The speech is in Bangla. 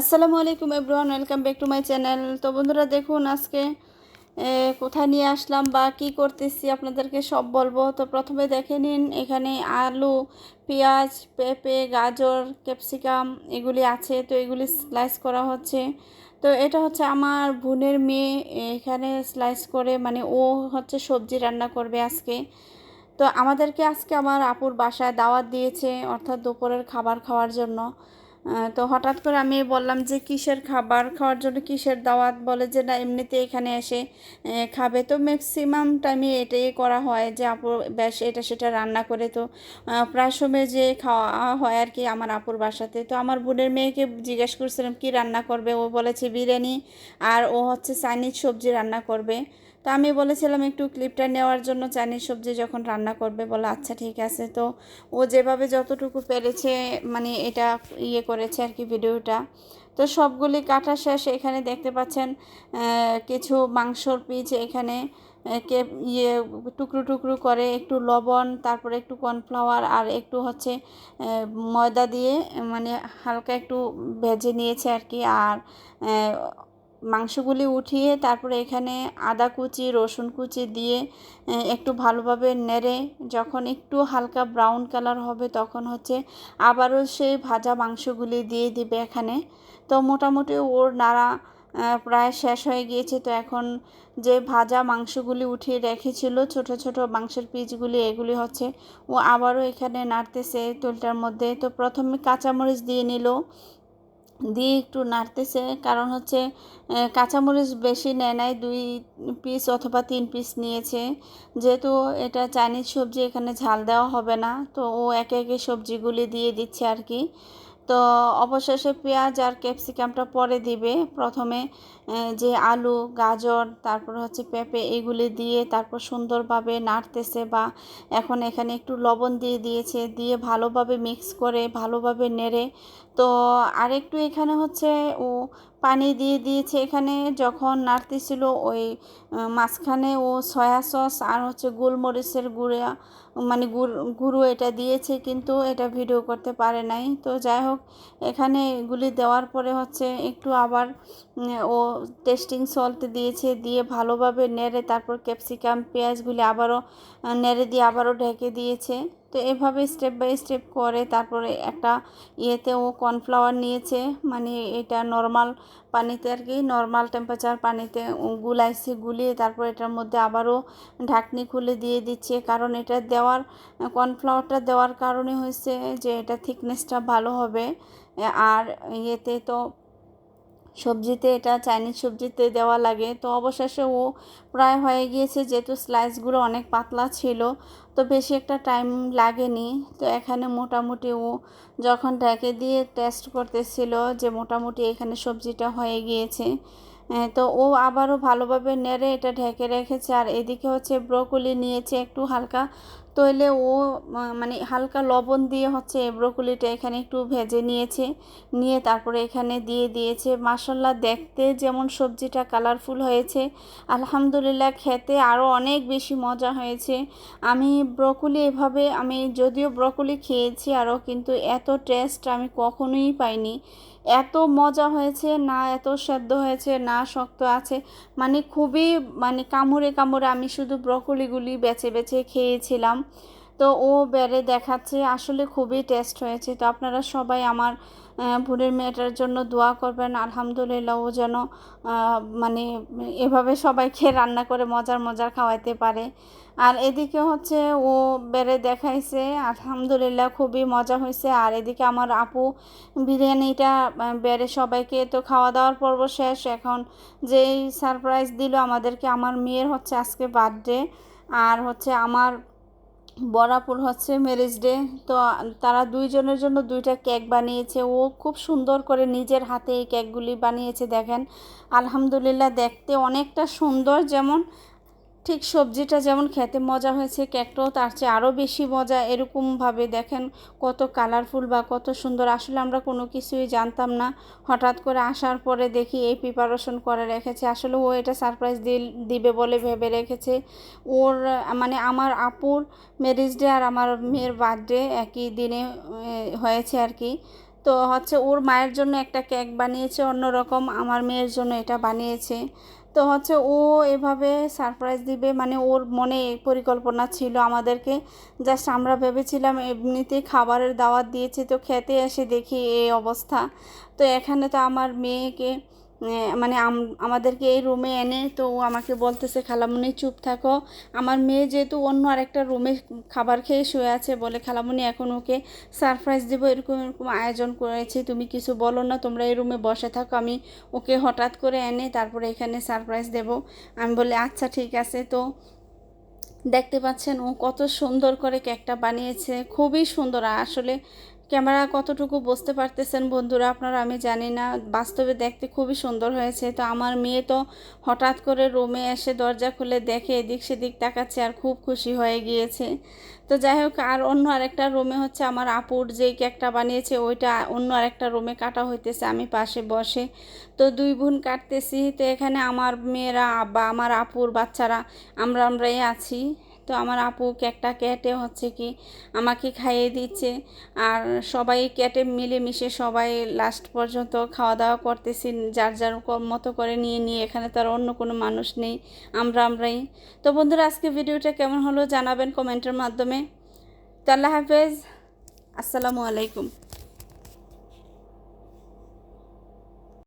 আসসালামু আলাইকুম everyone, welcome back to my channel. তো বন্ধুরা, দেখুন আজকে কোথায় নিয়ে আসলাম বা কি করতেছি আপনাদেরকে সব বলব। তো প্রথমে দেখে নিন, এখানে আলু, পেঁয়াজ, পেঁপে, গাজর, ক্যাপসিকাম এগুলি আছে। তো এগুলি স্লাইস করা হচ্ছে। তো এটা হচ্ছে আমার বোনের মেয়ে, এখানে স্লাইস করে মানে ও হচ্ছে সবজি রান্না করবে আজকে। তো আমাদেরকে আজকে আমার আপুর বাসায় দাওয়াত দিয়েছে, অর্থাৎ দুপুরের খাবার খাওয়ার জন্য। তো হঠাৎ করে আমি বললাম যে কিসের খাবার? খাওয়ার জন্য কিসের দাওয়াত? বলে যে, না, এমনিতে এখানে এসে খাবে। তো ম্যাক্সিমাম টাইমে এটাই করা হয় যে, আপু বেশ এটা সেটা রান্না করে তো। প্রায় সময় যে খাওয়া হয় আর কি আমার আপুর বাসাতে। তো আমার বোনের মেয়েকে জিজ্ঞেস করছিলাম, কি রান্না করবে? ও বলেছে, বিরিয়ানি। আর ও হচ্ছে চাইনিজ সবজি রান্না করবে। তো আমি বলেছিলাম একটু ক্লিপটা নেওয়ার জন্য চাইনিজ সবজি যখন রান্না করবে, বলে আচ্ছা ঠিক আছে। তো ও যেভাবে যতটুকু পেরেছে মানে এটা ইয়ে করেছে আর কি ভিডিওটা। তো সবগুলি কাটা শেষ, এখানে দেখতে পাচ্ছেন কিছু মাংসর পিস এখানে কে ইয়ে টুকরো টুকরো করে একটু লবণ, তারপরে একটু কর্নফ্লাওয়ার আর একটু হচ্ছে ময়দা দিয়ে মানে হালকা একটু ভেজে নিয়েছে আর কি। আর মাংসগুলি উঠিয়ে তারপরে এখানে আদা কুচি, রসুন কুচি দিয়ে একটু ভালোভাবে নেড়ে, যখন একটু হালকা ব্রাউন কালার হবে তখন হচ্ছে আবারও সেই ভাজা মাংসগুলি দিয়ে দিবে এখানে। তো মোটামুটি ওর নাড়া প্রায় শেষ হয়ে গিয়েছে। তো এখন যে ভাজা মাংসগুলি উঠিয়ে রেখেছিল, ছোট ছোট মাংসের পিসগুলি এগুলি হচ্ছে ও আবারও এখানে নাড়তেছে তুলটার মধ্যে। তো প্রথমে কাঁচামরিচ দিয়ে নিল। দিয়ে একটু নাড়তেছে। কারণ হচ্ছে কাঁচামরিচ বেশি নেয় নাই, দুই পিস অথবা তিন পিস নিয়েছে। যেহেতু এটা চাইনিজ সবজি, এখানে ঝাল দেওয়া হবে না। তো ও একে একে সবজিগুলি দিয়ে দিচ্ছে আর কি। তো অবশেষে পেঁয়াজ আর ক্যাপসিকামটা পরে দিবে। প্রথমে যে আলু, গাজর, তারপর হচ্ছে পেঁপে, এগুলি দিয়ে তারপর সুন্দরভাবে নাড়তেছে বা এখন এখানে একটু লবণ দিয়ে দিয়েছে, দিয়ে ভালোভাবে মিক্স করে ভালোভাবে নেড়ে। তো আরেকটু এখানে হচ্ছে ও পানি দিয়ে দিয়েছে। এখানে যখন নাড়তেছিল ওই মাঝখানে ও সয়া সস আর হচ্ছে গোলমরিচের গুঁড়া মানে গুরু এটা দিয়েছে কিন্তু এটা ভিডিও করতে পারে নাই। তো যাই হোক, এখানে এগুলি দেওয়ার পরে হচ্ছে একটু আবার ও টেস্টিং সল্ট দিয়েছে, দিয়ে ভালোভাবে নেড়ে তারপর ক্যাপসিকাম পেঁয়াজগুলি আবারও নেড়ে দিয়ে আবারও ঢেকে দিয়েছে। তো এভাবে স্টেপ বাই স্টেপ করে তারপরে একটা ইয়েতে ও কর্নফ্লাওয়ার নিয়েছে মানে এটা নর্মাল পানিতে আর কি নর্মাল টেম্পারেচার পানিতে গুলাইছে, গুলিয়ে তারপর এটার মধ্যে আবারও ঢাকনি খুলে দিয়ে দিচ্ছে। কারণ এটা দেওয়ার কর্নফ্লাওয়ারটা দেওয়ার কারণে হয়েছে যে এটা থিকনেসটা ভালো হবে। আর ইয়েতে তো সবজিতে, এটা চাইনিজ সবজিতে দেওয়া লাগে। তো অবশেষে ও প্রায় হয়ে গিয়েছে, যেহেতু স্লাইসগুলো অনেক পাতলা ছিল, তো বেশি একটা টাইম লাগেনি। তো এখানে মোটামুটি ও যখন ঢেকে দিয়ে টেস্ট করতেছিল যে মোটামুটি এখানে সবজিটা হয়ে গিয়েছে তো ও আবারও ভালোভাবে নেড়ে এটা ঢেকে রেখেছে। আর এদিকে হচ্ছে ব্রোকলি নিয়েছে একটু হালকা তৈলে ও মানে হালকা লবণ দিয়ে হচ্ছে ব্রোকলিটা এখানে একটু ভেজে নিয়েছে। নিয়ে তারপরে এখানে দিয়ে দিয়েছে মাসাল্লাহ দেখতে যেমন সবজিটা কালারফুল হয়েছে। আলহামদুলিল্লাহ খেতে আরও অনেক বেশি মজা হয়েছে। আমি ব্রকলি এভাবে, আমি যদিও ব্রকলি খেয়েছি আরও কিন্তু এত টেস্ট আমি কখনোই পাইনি। এত মজা হয়েছে, না এত সেদ্ধ হয়েছে, না শক্ত আছে। মানে খুবই মানে কামড়ে কামড়ে আমি শুধু ব্রকলিগুলি বেছে বেছে খেয়েছিলাম। তো ও বেড়ে দেখাচ্ছে, আসলে খুবই টেস্ট হয়েছে। তো আপনারা সবাই আমার ভুলের মেয়েটার জন্য দোয়া করবেন। আলহামদুলিল্লাহ ও যেন মানে এভাবে সবাইকে রান্না করে মজার মজার খাওয়াইতে পারে। আর এদিকে হচ্ছে ও বেড়ে দেখাইছে, আলহামদুলিল্লাহ খুবই মজা হয়েছে আর এদিকে আমার আপু বিরিয়ানিটা বেড়ে সবাইকে তো খাওয়া দাওয়ার পর্ব শেষ। এখন যেই সারপ্রাইজ দিল আমাদেরকে, আমার মেয়ের হচ্ছে আজকে বার্থডে আর হচ্ছে আমার বরাপুর হচ্ছে ম্যারেজ ডে তো, তারা দুইজনের জন্য দুইটা কেক বানিয়েছে। ও খুব সুন্দর করে নিজের হাতে এই কেকগুলি বানিয়েছে, দেখেন। আলহামদুলিল্লাহ, দেখতে অনেকটা সুন্দর। যেমন ঠিক সবজিটা যেমন খেতে মজা হয়েছে কেকটাও তার চেয়ে আরও বেশি মজা, এরকমভাবে দেখেন কত কালারফুল বা কত সুন্দর। আসলে আমরা কোনো কিছুই জানতাম না। হঠাৎ করে আসার পরে দেখি এই প্রিপারেশন করে রেখেছে। আসলে ও এটা সারপ্রাইজ দিল, দিবে বলে ভেবে রেখেছে। ওর মানে আমার আপুর ম্যারেজ ডে আর আমার মেয়ের বার্থডে একই দিনে হয়েছে আর কি। তো হচ্ছে ওর মায়ের জন্য একটা কেক বানিয়েছে, অন্যরকম। আমার মেয়ের জন্য এটা বানিয়েছে। তো হচ্ছে ও এভাবে সারপ্রাইজ দিবে মানে ওর মনে পরিকল্পনা ছিল আমাদেরকে। জাস্ট আমরা ভেবেছিলাম এমনিতে খাবারের দাওয়াত দিয়েছি, তো খেতে এসে দেখি এই অবস্থা। তো এখানে তো আমার মেয়েকে মানে আমাদেরকে এই রুমে এনে তো ও আমাকে বলতেছে, খালামুনি, চুপ থাকো। আমার মেয়ে যেহেতু অন্য আরেকটা রুমে খাবার খেয়ে শুয়ে আছে বলে খালামুনি এখন ওকে সারপ্রাইজ দেবো, এরকম এরকম আয়োজন করেছি। তুমি কিছু বলো না, তোমরা এই রুমে বসে থাকো। আমি ওকে হঠাৎ করে এনে তারপরে এখানে সারপ্রাইজ দেব। আমি বলি আচ্ছা ঠিক আছে। তো দেখতে পাচ্ছেন ও কত সুন্দর করে কেকটা বানিয়েছে, খুবই সুন্দর। আসলে ক্যামেরা কতটুকু বুঝতে পারতেছেন বন্ধুরা আপনারা আমি জানি না। বাস্তবে দেখতে খুবই সুন্দর হয়েছে। তো আমার মেয়ে তো হঠাৎ করে রুমে এসে দরজা খুলে দেখে, এদিক সেদিক তাকাচ্ছে আর খুব খুশি হয়ে গিয়েছে। তো যাই হোক, আর অন্য আরেকটা রুমে হচ্ছে আমার আপুর যেই কেকটা বানিয়েছে, ওইটা অন্য আরেকটা রুমে কাটা হইতেছে আমি পাশে বসে। তো দুই বোন কাটতেছি। তো এখানে আমার মেয়েরা বা আমার আপুর বাচ্চারা, আমরা আমরাই আছি। তো আমার আপু কেকটা কেটে হচ্ছে কি আমাকে খাইয়ে দিচ্ছে। আর সবাই কেটে মিলেমিশে সবাই লাস্ট পর্যন্ত খাওয়া দাওয়া করতেছি, যার যার মতো করে নিয়ে নিয়ে এখানে তো আর অন্য কোনো মানুষ নেই, আমরা আমরাই। তো বন্ধুরা, আজকে ভিডিওটা কেমন হলো জানাবেন কমেন্টের মাধ্যমে। তো আল্লাহ হাফেজ, আসসালামু আলাইকুম।